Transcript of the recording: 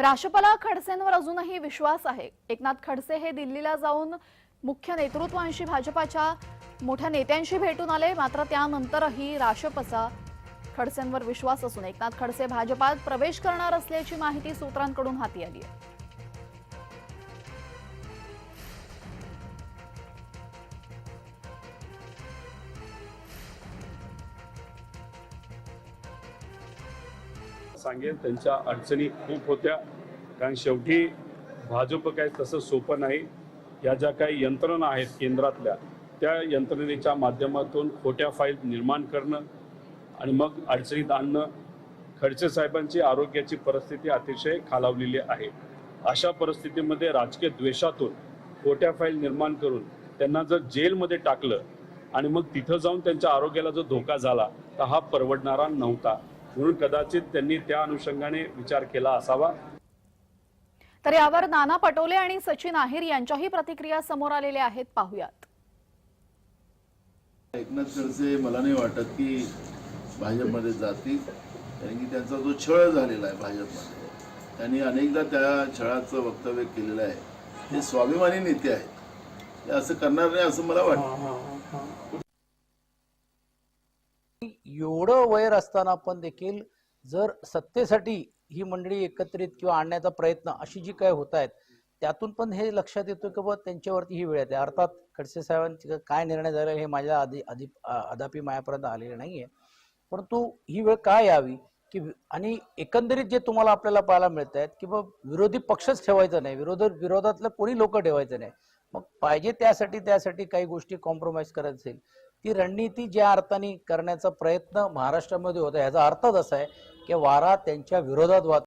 राशपला खडसेंवर अजूनही विश्वास आहे. एकनाथ खडसे हे दिल्लीला जाऊन मुख्य नेतृत्वांशी भाजपाच्या मोठ्या नेत्यांशी भेटून आले. मात्र त्यानंतरही राशपचा खडसेंवर विश्वास असून एकनाथ खडसे भाजपात प्रवेश करणार असल्याची माहिती सूत्रांकडून हाती आली आहे. सांगेन त्यांच्या अडचणी खूप होत्या. कारण शेवटी भाजप काय तसं सोपं नाही. या ज्या काही यंत्रणा आहेत केंद्रातल्या त्या यंत्रणेच्या माध्यमातून खोट्या फाईल निर्माण करणं आणि मग अडचणीत आणणं खडसे साहेबांची आरोग्याची परिस्थिती अतिशय खालावलेली आहे. अशा परिस्थितीमध्ये राजकीय द्वेषातून खोट्या फाईल निर्माण करून त्यांना जर जेलमध्ये टाकलं आणि मग तिथं जाऊन त्यांच्या आरोग्याला जो धोका झाला तर हा परवडणारा नव्हता. म्हणून कदाचित त्यांनी त्या अनुषंगाने विचार केला असावा. तर यावर नाना पटोले आणि सचिन आहेर यांच्याही प्रतिक्रिया समोर आलेल्या आहेत. पाहुयात. एकनाथ खडसे मला नाही वाटत की भाजपमध्ये जातील. कारण की त्यांचा जो छळ झालेला आहे भाजपमध्ये त्यांनी अनेकदा त्या छळाचं वक्तव्य केलेलं आहे. ते स्वाभिमानी नेते आहेत. ते असं करणार नाही असं मला वाटतं. एवढं वैर असताना पण देखील जर सत्तेसाठी ही मंडळी एकत्रित किंवा आणण्याचा प्रयत्न अशी जी काय होत आहेत त्यातून पण हे लक्षात येतं की बाबा त्यांच्यावरती ही वेळ येते. अर्थात खडसे साहेबांचे काय निर्णय झाला हे माझ्या आधी आधी अदापी मायापर्यंत आलेले आहे परंतु ही वेळ काय यावी? की आणि एकंदरीत जे तुम्हाला आपल्याला पाहायला मिळत आहेत की बाबा विरोधी पक्षच ठेवायचा नाही. विरोध विरोधातलं कोणी लोक ठेवायचं नाही. मग पाहिजे त्यासाठी त्यासाठी काही गोष्टी कॉम्प्रोमाइज करायचं असेल ती रणनीती ज्या अर्थाने करण्याचा प्रयत्न महाराष्ट्रामध्ये होता ह्याचा अर्थच असा आहे की वारा त्यांच्या विरोधात वाहतो.